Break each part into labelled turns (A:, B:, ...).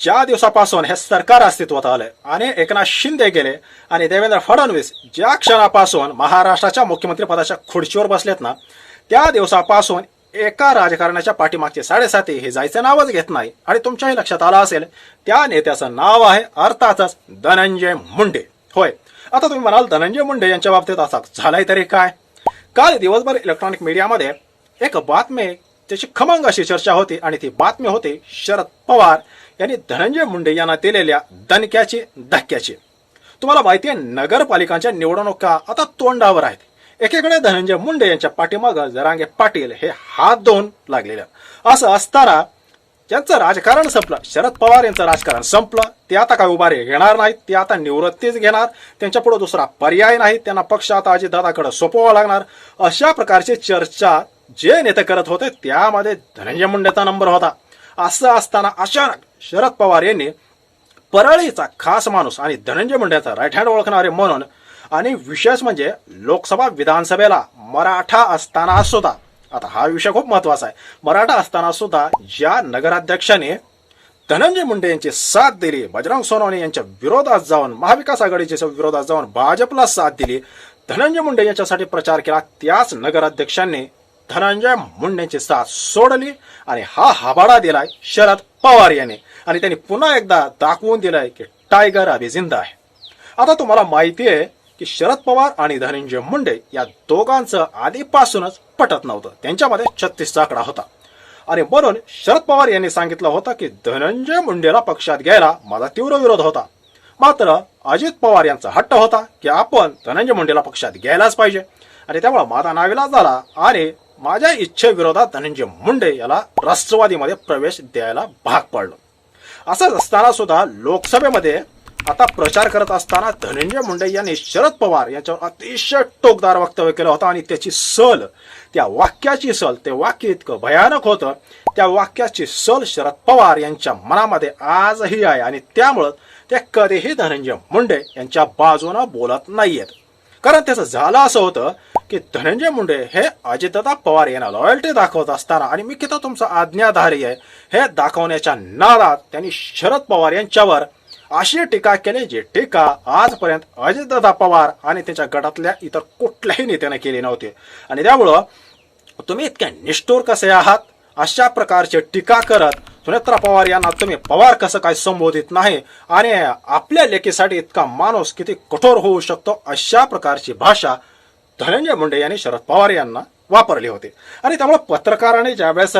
A: ज्या दिवसापासून हे सरकार अस्तित्वात आलं आणि एकनाथ शिंदे गेले आणि देवेंद्र फडणवीस ज्या क्षणापासून महाराष्ट्राच्या मुख्यमंत्री पदाच्या खुर्चीवर बसलेत ना त्या दिवसापासून एका राजकारणाच्या पाठीमागचे साडेसाती हे जायचं नावच घेत नाही. आणि तुमच्याही लक्षात आलं असेल त्या नेत्याचं नाव आहे अर्थातच धनंजय मुंडे. होय. आता तुम्ही म्हणाल धनंजय मुंडे यांच्या बाबतीत असा झालाय तरी काय? काल दिवसभर इलेक्ट्रॉनिक मीडियामध्ये एक बातमी त्याची खमंगाशी चर्चा होती आणि ती बातमी होते शरद पवार यांनी धनंजय मुंडे यांना दिलेल्या दणक्याची धक्क्याची. तुम्हाला माहिती आहे नगरपालिकांच्या निवडणुका आता तोंडावर आहेत. एकीकडे धनंजय मुंडे यांच्या पाठीमागं जरांगे पाटील हे हात धुवून लागलेले. असं असताना ज्यांचं राजकारण संपलं. शरद पवार यांचं राजकारण संपलं. ते आता काय उभारे घेणार नाहीत ते आता निवृत्तीच घेणार. त्यांच्यापुढे दुसरा पर्याय नाही. त्यांना पक्ष आता अजितदादाकडे सोपवावा लागणार. अशा प्रकारची चर्चा जे नेते करत होते त्यामध्ये धनंजय मुंडेचा नंबर होता. असं असताना अचानक शरद पवार यांनी परळीचा खास माणूस आणि धनंजय मुंडेचा राईट हँड ओळखणारे म्हणून आणि विशेष म्हणजे लोकसभा विधानसभेला मराठा असताना सुद्धा आता हा विषय खूप महत्त्वाचा आहे मराठा असताना सुद्धा ज्या नगराध्यक्षाने धनंजय मुंडे यांची साथ दिली बजरंग सोनवणे यांच्या विरोधात जाऊन महाविकास आघाडीच्या विरोधात जाऊन भाजपला साथ दिली धनंजय मुंडे यांच्यासाठी प्रचार केला त्याच नगराध्यक्षांनी धनंजय मुंडेंची साथ सोडली आणि हा हबाडा दिलाय शरद पवार यांनी. आणि त्यांनी पुन्हा एकदा दाखवून दिलाय की टायगर अभि जिंदा आहे. आता तुम्हाला माहिती आहे की शरद पवार आणि धनंजय मुंडे या दोघांचं आधीपासूनच पटत नव्हतं. त्यांच्यामध्ये छत्तीसचा आकडा होता. आणि म्हणून शरद पवार यांनी सांगितलं होतं की धनंजय मुंडेला पक्षात घ्यायला माझा तीव्र विरोध होता. मात्र अजित पवार यांचा हट्ट होता की आपण धनंजय मुंडेला पक्षात घ्यायलाच पाहिजे. आणि त्यामुळे माझा नाविलाज झाला आणि माझ्या इच्छेविरोधात धनंजय मुंडे याला राष्ट्रवादीमध्ये प्रवेश द्यायला भाग पडलो. असंच असताना सुद्धा लोकसभेमध्ये आता प्रचार करत असताना धनंजय मुंडे यांनी शरद पवार यांच्यावर अतिशय टोकदार वक्तव्य केलं होतं आणि त्याची सल त्या वाक्याची सल ते वाक्य इतकं भयानक होतं त्या वाक्याची सल शरद पवार यांच्या मनामध्ये आजही आहे आणि त्यामुळं ते कधीही धनंजय मुंडे यांच्या बाजूनं बोलत नाहीयेत. कारण त्याचं झालं असं होतं की धनंजय मुंडे हे अजितदादा पवार यांना लॉयल्टी दाखवत असताना आणि मी किती तुमचा आज्ञाधारी आहे हे दाखवण्याच्या नादात त्यांनी शरद पवार यांच्यावर अशी टीका केली जी टीका आजपर्यंत अजितदादा पवार आणि त्यांच्या गटातल्या इतर कुठल्याही नेत्याने केली नव्हती. आणि त्यामुळं तुम्ही इतके निष्ठुर कसे आहात? अशा प्रकारचे टीका करत सुनेत्रा पवार यांना तुम्ही पवार कसं काय संबोधित नाही? आणि आपल्या लेखीसाठी इतका माणूस किती कठोर होऊ शकतो? अशा प्रकारची भाषा धनंजय मुंडे यांनी शरद पवार यांना वापरले होते. आणि त्यामुळे पत्रकाराने ज्यावेळेस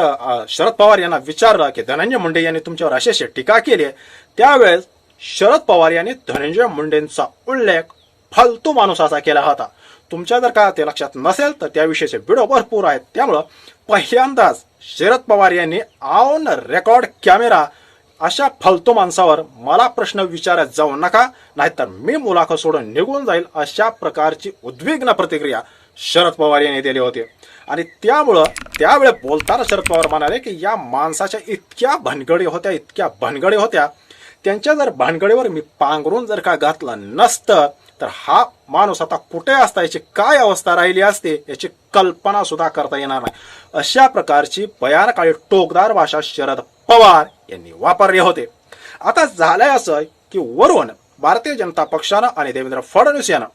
A: शरद पवार यांना विचारलं की धनंजय मुंडे यांनी तुमच्यावर अशी अशी टीका केली आहे, त्यावेळेस शरद पवार यांनी धनंजय मुंडेंचा उल्लेख फालतू माणूस असा केला होता. तुमच्या जर का ते लक्षात नसेल तर त्याविषयीचे व्हिडिओ भरपूर आहेत. त्यामुळं पहिल्यांदाच शरद पवार यांनी ऑन रेकॉर्ड कॅमेरा अशा फालतू माणसावर मला प्रश्न विचारत जाऊ नका नाहीतर मी मुलाखत सोडून निघून जाईल अशा प्रकारची उद्विग्न प्रतिक्रिया शरद पवार यांनी दिली होती. आणि त्यामुळं त्यावेळे बोलताना शरद पवार म्हणाले की या माणसाच्या इतक्या भानगडी होत्या इतक्या भानगडी होत्या. त्यांच्या जर भानगडीवर मी पांघरून जर का घातलं नसतं तर हा माणूस आता कुठे असता याची काय अवस्था राहिली असते याची कल्पना सुद्धा करता येणार नाही. अशा प्रकारची भयानक आणि टोकदार भाषा शरद पवार यांनी वापरले होते. आता झालंय असं की वरून भारतीय जनता पक्षानं आणि देवेंद्र फडणवीस यानं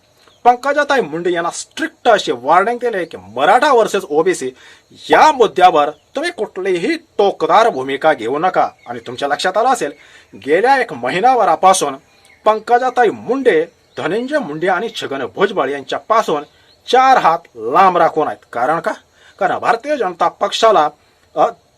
A: पंकजाताई मुंडे यांना स्ट्रिक्ट अशी वॉर्निंग दिली की मराठा वर्सेस ओबीसी या मुद्द्यावर तुम्ही कुठलीही टोकदार भूमिका घेऊ नका. आणि तुमच्या लक्षात आलं असेल गेल्या एक महिनाभरापासून पंकजाताई मुंडे धनंजय मुंडे आणि छगन भुजबळ यांच्यापासून चार हात लांब राखून आहेत. कारण का? कारण भारतीय जनता पक्षाला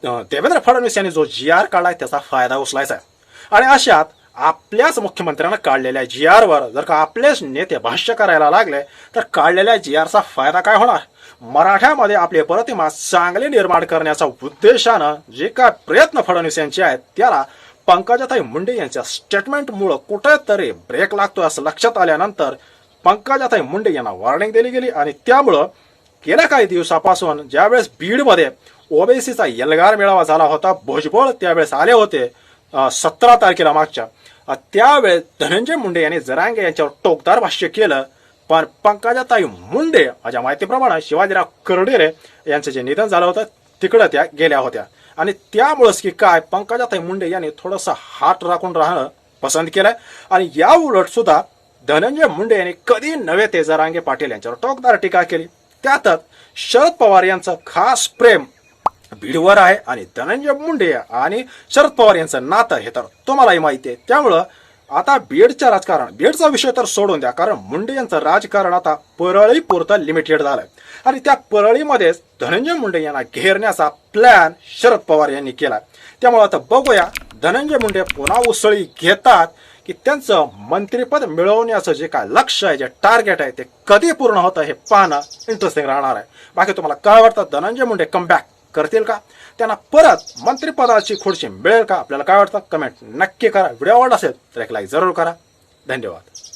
A: देवेंद्र फडणवीस यांनी जो जी आर काढलाय त्याचा फायदा उचलायचा आहे. आणि अशात आपल्याच मुख्यमंत्र्यांना काढलेल्या जी वर जर का आपलेच नेते भाष्य करायला लागले तर काढलेल्या जी आरचा फायदा काय होणार? मराठ्यामध्ये आपली प्रतिमा चांगली निर्माण करण्याच्या उद्देशानं जे काय प्रयत्न फडणवीस यांचे आहेत त्याला पंकजाताई मुंडे यांच्या स्टेटमेंटमुळं कुठेतरी ब्रेक लागतो असं लक्षात आल्यानंतर पंकजाताई मुंडे यांना वॉर्निंग दिली गेली. आणि त्यामुळं गेल्या काही दिवसापासून ज्यावेळेस बीडमध्ये ओबीसीचा एल्गार मेळावा झाला होता भुजबळ त्यावेळेस आले होते सतरा तारखेला मागच्या. त्यावेळेस धनंजय मुंडे यांनी जरांगे यांच्यावर टोकदार भाष्य केलं पण पंकजाताई मुंडे माझ्या माहितीप्रमाणे शिवाजीराव करडेरे यांचं जे निधन झालं होतं तिकडं त्या गेल्या होत्या. आणि त्यामुळेच की काय पंकजाताई मुंडे यांनी थोडंसं हात राखून राहणं पसंत केलंय. आणि या उलट सुद्धा धनंजय मुंडे यांनी कधी नव्हे ते जरांगे पाटील यांच्यावर टोकदार टीका केली. त्यातच शरद पवार यांचं खास प्रेम बीडवर आहे आणि धनंजय मुंडे आणि शरद पवार यांचं नातं हे तर तुम्हालाही माहिती आहे. त्यामुळं आता बीडच्या राजकारण बीडचा विषय तर सोडून द्या कारण मुंडे यांचं राजकारण आता परळी पुरतं लिमिटेड झालंय. आणि त्या परळीमध्येच धनंजय मुंडे यांना घेरण्याचा प्लॅन शरद पवार यांनी केला त्यामुळे आता बघूया धनंजय मुंडे पुन्हा उसळी घेतात की त्यांचं मंत्रिपद मिळवण्याचं जे काय लक्ष आहे जे टार्गेट आहे ते कधी पूर्ण होतं हे पाहणं इंटरेस्टिंग राहणार आहे. बाकी तुम्हाला काय वाटतं? धनंजय मुंडे कमबॅक करतील का? त्यांना परत मंत्रिपदाची खुर्ची मिळेल का? आपल्याला काय वाटतं? कमेंट नक्की करा. व्हिडिओ आवडला असेल तर एक लाईक जरूर करा. धन्यवाद.